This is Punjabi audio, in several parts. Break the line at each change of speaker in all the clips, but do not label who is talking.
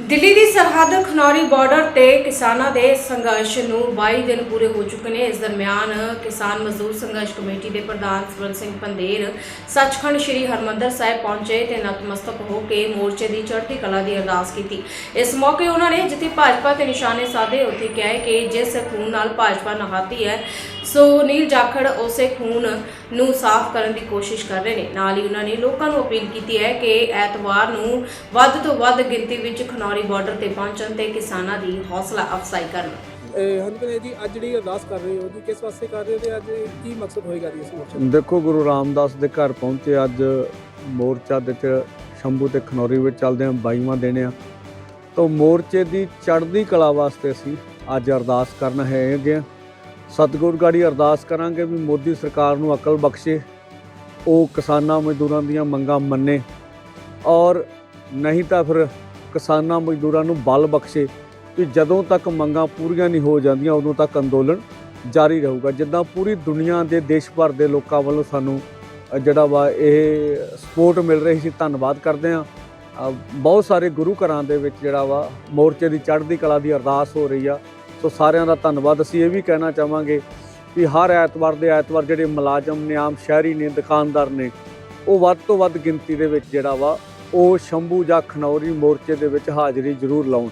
ਦਿੱਲੀ ਦੀ ਸਰਹੱਦ ਖਨੌਰੀ ਬਾਰਡਰ ਤੇ ਕਿਸਾਨਾਂ ਦੇ ਸੰਘਰਸ਼ ਨੂੰ 22 ਦਿਨ ਪੂਰੇ ਹੋ ਚੁੱਕੇ ਨੇ। ਇਸ ਦਰਮਿਆਨ ਕਿਸਾਨ ਮਜ਼ਦੂਰ ਸੰਘਰਸ਼ ਕਮੇਟੀ ਦੇ ਪ੍ਰਧਾਨ ਸਵਰਨ ਸਿੰਘ ਪੰਦੇਰ ਸੱਚਖੰਡ ਸ੍ਰੀ ਹਰਮੰਦਰ ਸਾਹਿਬ ਪਹੁੰਚੇ ਤੇ ਨਤਮਸਤਕ ਹੋ ਕੇ ਮੋਰਚੇ ਦੀ ਚੜ੍ਹਦੀ ਕਲਾ ਦੀ ਅਰਦਾਸ ਕੀਤੀ। ਇਸ ਮੌਕੇ ਉਹਨਾਂ ਨੇ ਜਿੱਥੇ ਭਾਜਪਾ ਤੇ ਨਿਸ਼ਾਨੇ ਸਾਧੇ, ਉੱਥੇ ਕਿਹਾ ਕਿ ਜਿਸ ਖੂਨ ਨਾਲ ਭਾਜਪਾ ਨਹਾਤੀ ਹੈ ਸੋ ਨੀਲ ਜਾਖੜ ਉਸੇ ਖੂਨ ਨੂੰ ਸਾਫ਼ ਕਰਨ ਦੀ ਕੋਸ਼ਿਸ਼ ਕਰ ਰਹੇ ਨੇ। ਨਾਲ ਹੀ ਉਹਨਾਂ ਨੇ ਲੋਕਾਂ ਨੂੰ ਅਪੀਲ ਕੀਤੀ ਹੈ ਕਿ ਐਤਵਾਰ ਨੂੰ ਵੱਧ ਤੋਂ ਵੱਧ ਗਿਣਤੀ ਵਿੱਚ ਖਨੌਰੀ ਬਾਰਡਰ ਤੇ ਪਹੁੰਚਣ ਤੇ ਕਿਸਾਨਾਂ ਦੀ ਹੌਸਲਾ ਅਫਜ਼ਾਈ ਕਰਨ।
ਹਨਪਨੇ ਜੀ ਅੱਜ ਜਿਹੜੀ ਅਰਦਾਸ ਕਰ ਰਹੇ ਹੋ ਜੀ ਕਿਸ ਵਾਸਤੇ ਕਰ ਰਹੇ ਹੋ ਤੇ ਅੱਜ ਕੀ ਮਕਸਦ ਹੋਏਗਾ ਜੀ ਇਸ ਮੋਰਚੇ ਦਾ?
ਦੇਖੋ ਗੁਰੂ ਰਾਮਦਾਸ ਦੇ ਘਰ ਪਹੁੰਚੇ ਅੱਜ ਮੋਰਚਾ ਦੇ ਚ ਸ਼ੰਭੂ ਤੇ ਖਨੌਰੀ ਵਿੱਚ ਚੱਲਦੇ ਆ 22ਵਾਂ ਦਿਨ ਆ ਤਾਂ ਮੋਰਚੇ ਦੀ ਚੜ੍ਹਦੀ ਕਲਾ ਵਾਸਤੇ ਅਸੀਂ ਅੱਜ ਅਰਦਾਸ ਕਰਨ ਹੈਗੇ ਆ ਸਤਿਗੁਰ ਗਾੜੀ ਅਰਦਾਸ ਕਰਾਂਗੇ ਵੀ ਮੋਦੀ ਸਰਕਾਰ ਨੂੰ ਅਕਲ ਬਖਸ਼ੇ, ਉਹ ਕਿਸਾਨਾਂ ਮਜ਼ਦੂਰਾਂ ਦੀਆਂ ਮੰਗਾਂ ਮੰਨੇ ਔਰ ਨਹੀਂ ਤਾਂ ਫਿਰ ਕਿਸਾਨਾਂ ਮਜ਼ਦੂਰਾਂ ਨੂੰ ਬਲ ਬਖਸ਼ੇ ਕਿ ਜਦੋਂ ਤੱਕ ਮੰਗਾਂ ਪੂਰੀਆਂ ਨਹੀਂ ਹੋ ਜਾਂਦੀਆਂ, ਉਦੋਂ ਤੱਕ ਅੰਦੋਲਨ ਜਾਰੀ ਰਹੂਗਾ। ਜਿੱਦਾਂ ਪੂਰੀ ਦੁਨੀਆ ਦੇ ਦੇਸ਼ ਭਰ ਦੇ ਲੋਕਾਂ ਵੱਲੋਂ ਸਾਨੂੰ ਜਿਹੜਾ ਵਾ ਇਹ ਸਪੋਰਟ ਮਿਲ ਰਹੀ ਸੀ, ਧੰਨਵਾਦ ਕਰਦੇ ਆ ਬਹੁਤ ਸਾਰੇ ਗੁਰੂ ਘਰਾਂ ਦੇ ਵਿੱਚ ਜਿਹੜਾ ਵਾ ਮੋਰਚੇ ਦੀ ਚੜ੍ਹਦੀ ਕਲਾ ਦੀ ਅਰਦਾਸ ਹੋ ਰਹੀ ਆ। ਸੋ ਸਾਰਿਆਂ ਦਾ ਧੰਨਵਾਦ। ਅਸੀਂ ਇਹ ਵੀ ਕਹਿਣਾ ਚਾਹਾਂਗੇ ਕਿ ਹਰ ਐਤਵਾਰ ਦੇ ਐਤਵਾਰ ਜਿਹੜੇ ਮੁਲਾਜ਼ਮ ਨੇ, ਆਮ ਸ਼ਹਿਰੀ ਨੇ, ਦੁਕਾਨਦਾਰ ਨੇ, ਉਹ ਵੱਧ ਤੋਂ ਵੱਧ ਗਿਣਤੀ ਦੇ ਵਿੱਚ ਜਿਹੜਾ ਵਾ, ਉਹ ਸ਼ੰਭੂ ਜਾਂ ਖਨੌਰੀ ਮੋਰਚੇ ਦੇ ਵਿੱਚ ਹਾਜ਼ਰੀ ਜ਼ਰੂਰ ਲਾਉਣ।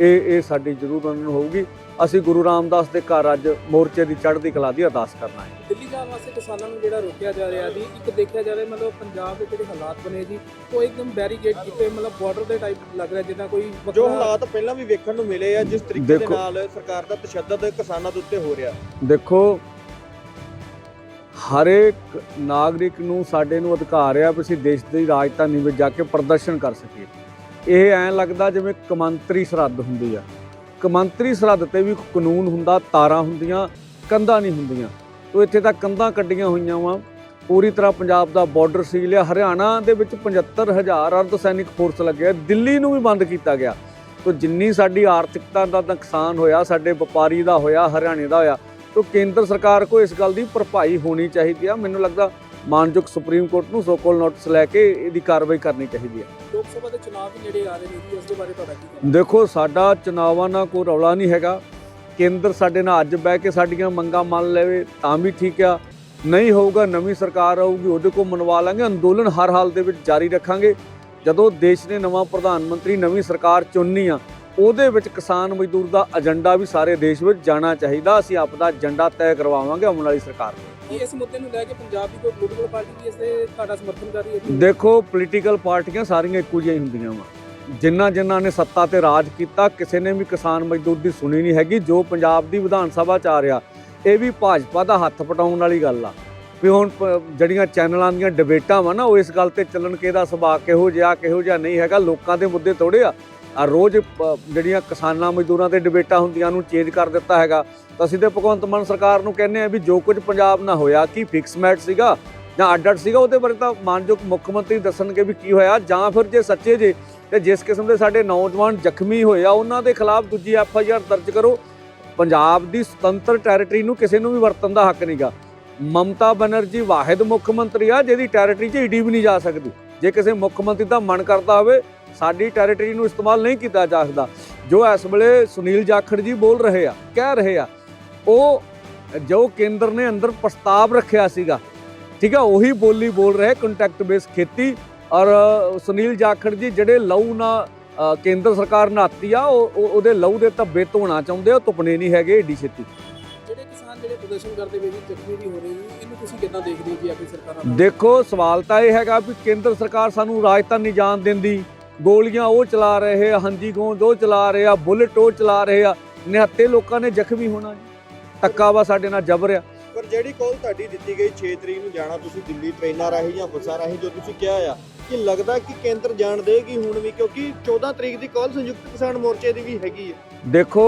ਇਹ ਇਹ ਸਾਡੀ ਜ਼ਰੂਰ ਉਹਨਾਂ ਨੂੰ ਹੋਊਗੀ। ਅਸੀਂ ਗੁਰੂ ਰਾਮਦਾਸ ਦੇ ਘਰ ਅੱਜ ਮੋਰਚੇ ਦੀ ਚੜ੍ਹਦੀ ਕਲਾ ਦੀ ਅਰਦਾਸ ਕਰਨਾ ਹੈ।
ਦਿੱਲੀ ਜਾਣ ਵਾਸਤੇ ਕਿਸਾਨਾਂ ਨੂੰ ਜਿਹੜਾ ਰੋਕਿਆ ਜਾ ਰਿਹਾ ਜੀ ਇੱਕ ਦੇਖਿਆ ਜਾਵੇ ਮਤਲਬ ਪੰਜਾਬ ਦੇ ਜਿਹੜੇ ਹਾਲਾਤ ਬਣੇ ਜੀ ਉਹ ਇੱਕਦਮ ਬੈਰੀਕੇਡ ਕੀਤੇ ਮਤਲਬ ਬਾਰਡਰ ਦੇ ਟਾਈਪ ਲੱਗ ਰਿਹਾ ਜਿੱਦਾਂ ਕੋਈ
ਜੋ ਹਾਲਾਤ ਪਹਿਲਾਂ ਵੀ ਵੇਖਣ ਨੂੰ ਮਿਲੇ ਆ ਜਿਸ ਤਰੀਕੇ ਦੇ
ਦੇਖੋ-
ਨਾਲ ਸਰਕਾਰ ਦਾ ਤਸ਼ੱਦਦ ਕਿਸਾਨਾਂ ਦੇ ਉੱਤੇ ਹੋ ਰਿਹਾ।
ਦੇਖੋ ਹਰੇਕ ਨਾਗਰਿਕ ਨੂੰ ਸਾਡੇ ਨੂੰ ਅਧਿਕਾਰ ਆ ਵੀ ਅਸੀਂ ਦੇਸ਼ ਦੀ ਰਾਜਧਾਨੀ ਵਿੱਚ ਜਾ ਕੇ ਪ੍ਰਦਰਸ਼ਨ ਕਰ ਸਕੀਏ। ਇਹ ਐਂ ਲੱਗਦਾ ਜਿਵੇਂ ਕਮੰਤਰੀ ਸਰਹੱਦ ਹੁੰਦੀ ਆ। ਕਮੰਤਰੀ ਸਰਹੱਦ ਤੇ ਵੀ ਕਾਨੂੰਨ ਹੁੰਦਾ, ਤਾਰਾਂ ਹੁੰਦੀਆਂ, ਕੰਧਾਂ ਨਹੀਂ ਹੁੰਦੀਆਂ। ਤੋ ਇੱਥੇ ਤਾਂ ਕੰਧਾਂ ਕੱਢੀਆਂ ਹੋਈਆਂ ਵਾ। ਪੂਰੀ ਤਰ੍ਹਾਂ ਪੰਜਾਬ ਦਾ ਬਾਰਡਰ ਸੀਲ ਆ। ਹਰਿਆਣਾ ਦੇ ਵਿੱਚ 75000 ਅਰਧ ਸੈਨਿਕ ਫੋਰਸ ਲੱਗਿਆ ਦਿੱਲੀ ਨੂੰ ਵੀ ਬੰਦ ਕੀਤਾ ਗਿਆ। ਤੋ ਜਿੰਨੀ ਸਾਡੀ ਆਰਥਿਕਤਾ ਦਾ ਨੁਕਸਾਨ ਹੋਇਆ, ਸਾਡੇ ਵਪਾਰੀ ਦਾ ਹੋਇਆ, ਹਰਿਆਣੇ ਦਾ ਹੋਇਆ, ਤੋ ਕੇਂਦਰ ਸਰਕਾਰ ਕੋ ਇਸ ਗੱਲ ਦੀ ਭਰਪਾਈ ਹੋਣੀ ਚਾਹੀਦੀ ਆ। ਮੈਨੂੰ ਲੱਗਦਾ ਮਾਨਯੋਗ ਸੁਪਰੀਮ ਕੋਰਟ ਨੂੰ ਸੋਕੋਲ ਨੋਟਿਸ ਲੈ ਕੇ ਇਹਦੀ ਕਾਰਵਾਈ ਕਰਨੀ ਚਾਹੀਦੀ ਹੈ।
ਲੋਕ ਸਭਾ ਦੇ ਚੁਣਾਵ ਵੀ ਨੇੜੇ ਆ ਰਹੇ ਨੇ ਇਸ ਦੇ ਬਾਰੇ ਤੁਹਾਡਾ ਕੀ ਕਹਿਣਾ?
ਦੇਖੋ ਸਾਡਾ ਚੁਣਾਵਾਂ ਨਾਲ ਕੋਈ ਰੌਲਾ ਨਹੀਂ ਹੈਗਾ। ਕੇਂਦਰ ਸਾਡੇ ਨਾਲ ਅੱਜ ਬਹਿ ਕੇ ਸਾਡੀਆਂ ਮੰਗਾਂ ਮੰਨ ਲਵੇ ਤਾਂ ਵੀ ਠੀਕ ਆ। ਨਹੀਂ ਹੋਊਗਾ ਨਵੀਂ ਸਰਕਾਰ ਆਊਗੀ ਉਹਦੇ ਕੋ ਮਨਵਾ ਲਾਂਗੇ। ਅੰਦੋਲਨ ਹਰ ਹਾਲ ਦੇ ਵਿੱਚ ਜਾਰੀ ਰੱਖਾਂਗੇ। ਜਦੋਂ ਦੇਸ਼ ਨੇ ਨਵਾਂ ਪ੍ਰਧਾਨ ਮੰਤਰੀ ਨਵੀਂ ਸਰਕਾਰ ਚੁਣਨੀ ਆ ਉਹਦੇ ਵਿੱਚ ਕਿਸਾਨ ਮਜ਼ਦੂਰ ਦਾ ਏਜੰਡਾ ਵੀ ਸਾਰੇ ਦੇਸ਼ ਵਿੱਚ ਜਾਣਾ ਚਾਹੀਦਾ। ਅਸੀਂ ਆਪਦਾ ਏਜੰਡਾ ਤੈਅ ਕਰਵਾਵਾਂਗੇ ਆਉਣ ਵਾਲੀ ਸਰਕਾਰ ਨੂੰ
ਕੀ ਇਸ ਮੁੱਦੇ ਨੂੰ ਲੈ ਕੇ ਪੰਜਾਬ ਦੀ ਕੋਈ ਪੋਲੀਟੀਕਲ ਪਾਰਟੀ ਵੀ ਇਸ ਦੇ ਤੁਹਾਡਾ ਸਮਰਥਨ ਕਰ ਰਹੀ ਹੈ?
ਦੇਖੋ ਪੋਲੀਟੀਕਲ ਪਾਰਟੀਆਂ ਸਾਰੀਆਂ ਇੱਕੋ ਜਿਹੀਆਂ ਹੁੰਦੀਆਂ ਵਾ। ਜਿਨ੍ਹਾਂ ਜਿਨ੍ਹਾਂ ਨੇ ਸੱਤਾ ਤੇ ਰਾਜ ਕੀਤਾ, ਕਿਸੇ ਨੇ ਵੀ ਕਿਸਾਨ ਮਜ਼ਦੂਰ ਦੀ ਸੁਣੀ ਨਹੀਂ ਹੈਗੀ, ਜੋ ਪੰਜਾਬ ਦੀ ਵਿਧਾਨ ਸਭਾ ਚ ਆ ਰਿਹਾ, ਇਹ ਵੀ ਭਾਜਪਾ ਦਾ ਹੱਥ ਪਟਾਉਣ ਵਾਲੀ ਗੱਲ ਆ। ਵੀ ਹੁਣ ਜਿਹੜੀਆਂ ਚੈਨਲਾਂ ਦੀਆਂ ਡਿਬੇਟਾਂ ਵਾ ਨਾ, ਉਹ ਇਸ ਗੱਲ ਤੇ ਚੱਲਣ ਕਿ ਇਹਦਾ ਸੁਭਾਅ ਕਿਹੋ ਜਿਹਾ ਕਿਹੋ ਜਿਹਾ ਨਹੀਂ ਹੈਗਾ, ਲੋਕਾਂ ਦੇ ਮੁੱਦੇ ਥੋੜੇ ਆ। ਆ ਰੋਜ਼ ਜਿਹੜੀਆਂ ਕਿਸਾਨਾਂ ਮਜ਼ਦੂਰਾਂ ਤੇ ਡਿਬੇਟਾਂ ਹੁੰਦੀਆਂ ਨੂੰ ਚੇਂਜ ਕਰ ਦਿੱਤਾ ਹੈਗਾ, ਤਾਂ ਅਸੀਂ ਤੇ ਭਗਵੰਤ ਮਾਨ ਸਰਕਾਰ ਨੂੰ ਕਹਿੰਦੇ ਆ ਵੀ ਜੋ ਕੁਝ ਪੰਜਾਬ ਨਾਲ ਹੋਇਆ, ਕੀ ਫਿਕਸ ਮੈਟ ਸੀਗਾ ਜਾਂ ਅੱਡ ਅੱਡ ਸੀਗਾ, ਉਹਦੇ ਬਾਰੇ ਤਾਂ ਮਾਨਯੋਗ ਮੁੱਖ ਮੰਤਰੀ ਦੱਸਣਗੇ ਵੀ ਕੀ ਹੋਇਆ, ਜਾਂ ਫਿਰ ਜੇ ਸੱਚੇ ਜੇ, ਤੇ ਜਿਸ ਕਿਸਮ ਦੇ ਸਾਡੇ ਨੌਜਵਾਨ ਜ਼ਖਮੀ ਹੋਏ ਆ, ਉਹਨਾਂ ਦੇ ਖਿਲਾਫ ਦੂਜੀ ਐਫ ਆਈ ਆਰ ਦਰਜ ਕਰੋ। ਪੰਜਾਬ ਦੀ ਸੁਤੰਤਰ ਟੈਰੀਟਰੀ ਨੂੰ ਕਿਸੇ ਨੂੰ ਵੀ ਵਰਤਣ ਦਾ ਹੱਕ ਨਹੀਂਗਾ ਮਮਤਾ ਬਨਰਜੀ ਵਾਹਿਦ ਮੁੱਖ ਮੰਤਰੀ ਆ, ਜਿਹਦੀ ਟੈਰੀਟਰੀ 'ਚ ਈਡੀ ਵੀ ਨਹੀਂ ਜਾ ਸਕਦੀ। ਜੇ ਕਿਸੇ ਮੁੱਖ ਮੰਤਰੀ ਦਾ ਮਨ ਕਰਦਾ ਹੋਵੇ ਸਾਡੀ ਟੈਰੀਟਰੀ ਨੂੰ ਇਸਤੇਮਾਲ ਨਹੀਂ ਕੀਤਾ ਜਾ ਸਕਦਾ। ਜੋ ਇਸ ਵੇਲੇ ਸੁਨੀਲ ਜਾਖੜ ਜੀ ਬੋਲ ਰਹੇ ਆ ਕਹਿ ਰਹੇ ਆ ਉਹ ਜੋ ਕੇਂਦਰ ਨੇ ਅੰਦਰ ਪ੍ਰਸਤਾਵ ਰੱਖਿਆ ਸੀਗਾ ਠੀਕ ਆ ਉਹੀ ਬੋਲੀ ਬੋਲ ਰਹੇ ਕੰਟੈਕਟ ਬੇਸ ਖੇਤੀ ਔਰ ਸੁਨੀਲ ਜਾਖੜ ਜੀ ਜਿਹੜੇ ਲਹੂ ਨਾ ਕੇਂਦਰ ਸਰਕਾਰ ਨਾਤੀ ਆ ਉਹ ਉਹ- ਉਹਦੇ ਲਹੂ ਦੇ ਧੱਬੇ ਧੋਣਾ ਚਾਹੁੰਦੇ ਆ ਉਹ ਧੁੱਪਣੇ ਨਹੀਂ ਹੈਗੇ ਏਡੀ ਛੇਤੀ।
ਜਿਹੜੇ ਕਿਸਾਨ ਜਿਹੜੇ ਪ੍ਰਦਰਸ਼ਨ ਕਰਦੇ ਵੇ ਜੀ ਜ਼ਖਮੀ ਵੀ ਹੋ ਰਹੇ ਜੀ ਇਹਨੂੰ ਤੁਸੀਂ ਕਿੱਦਾਂ ਦੇਖਦੇ ਹੋ ਜੀ ਆਪਣੀ ਸਰਕਾਰਾਂ ਦਾ
ਦੇਖੋ ਸਵਾਲ ਤਾਂ ਇਹ ਹੈਗਾ ਵੀ ਕੇਂਦਰ ਸਰਕਾਰ ਸਾਨੂੰ ਰਾਜਧਾਨੀ ਜਾਣ ਦਿੰਦੀ ਗੋਲੀਆਂ ਉਹ ਚਲਾ ਰਹੇ ਆ ਹਾਂਜੀ ਗੋਂਦ ਉਹ ਚਲਾ ਰਹੇ ਆ ਬੁਲਟ ਉਹ ਚਲਾ ਰਹੇ ਆ ਨਿਹੱਤੇ ਲੋਕਾਂ ਨੇ ਜ਼ਖਮੀ ਹੋਣਾ ਧੱਕਾ ਵਾ ਸਾਡੇ ਨਾਲ ਜਬਰ ਆ।
ਪਰ ਜਿਹੜੀ ਕੋਲ ਤੁਹਾਡੀ ਦਿੱਤੀ ਗਈ 6 ਤਰੀਕ ਨੂੰ ਜਾਣਾ ਤੁਸੀਂ ਦਿੱਲੀ ਟ੍ਰੇਨਾਂ ਰਾਹੀਂ ਜਾਂ ਬੱਸਾਂ ਰਾਹੀਂ ਜੋ ਤੁਸੀਂ ਕਿਹਾ ਆ ਕਿ ਲੱਗਦਾ ਕਿ ਕੇਂਦਰ ਜਾਣ ਦੇਗੀ ਹੁਣ ਵੀ ਕਿਉਂਕਿ 14 ਤਰੀਕ ਦੀ ਕਾਲ ਸੰਯੁਕਤ ਕਿਸਾਨ ਮੋਰਚੇ ਦੀ ਵੀ ਹੈਗੀ ਹੈ
ਦੇਖੋ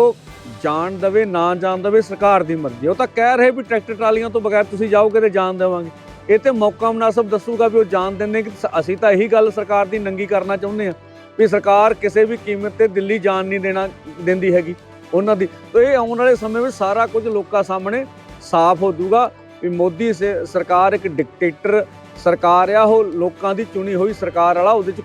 ਜਾਣ ਦਵੇ ਨਾ ਜਾਣ ਦਵੇ ਸਰਕਾਰ ਦੀ ਮਰਜ਼ੀ। ਉਹ ਤਾਂ ਕਹਿ ਰਹੇ ਵੀ ਟਰੈਕਟਰ ਟਰਾਲੀਆਂ ਤੋਂ ਬਗੈਰ ਤੁਸੀਂ ਜਾਓਗੇ ਤੇ ਜਾਣ ਦੇਵਾਂਗੇ। ਇਹ ਤੇ ਮੌਕਾ ਮੁਨਾਸਬ ਦੱਸੂਗਾ ਵੀ ਉਹ ਜਾਣ ਦਿੰਦੇ ਕਿ ਅਸੀਂ ਤਾਂ ਇਹੀ ਗੱਲ ਸਰਕਾਰ ਦੀ ਨੰਗੀ ਕਰਨਾ ਚਾਹੁੰਦੇ ਆ ਵੀ ਸਰਕਾਰ ਕਿਸੇ ਵੀ ਕੀਮਤ ਤੇ ਦਿੱਲੀ ਜਾਣ ਨਹੀਂ ਦੇਣਾ, ਦਿੰਦੀ ਹੈਗੀ ਉਹਨਾਂ ਦੀ। ਤਾਂ ਇਹ ਆਉਣ ਵਾਲੇ ਸਮੇਂ ਵਿੱਚ ਸਾਰਾ ਕੁਝ ਲੋਕਾਂ ਸਾਹਮਣੇ ਸਾਫ਼ ਹੋ ਜਾਊਗਾ ਵੀ ਮੋਦੀ ਸੇ- ਸਰਕਾਰ ਇੱਕ ਡਿਕਟੇਟਰ ਸਰਕਾਰ ਆ, ਉਹ ਲੋਕਾਂ ਦੀ ਚੁਣੀ ਹੋਈ ਸਰਕਾਰ ਵਾਲਾ, ਉਹਦੇ 'ਚ ਕੋਈ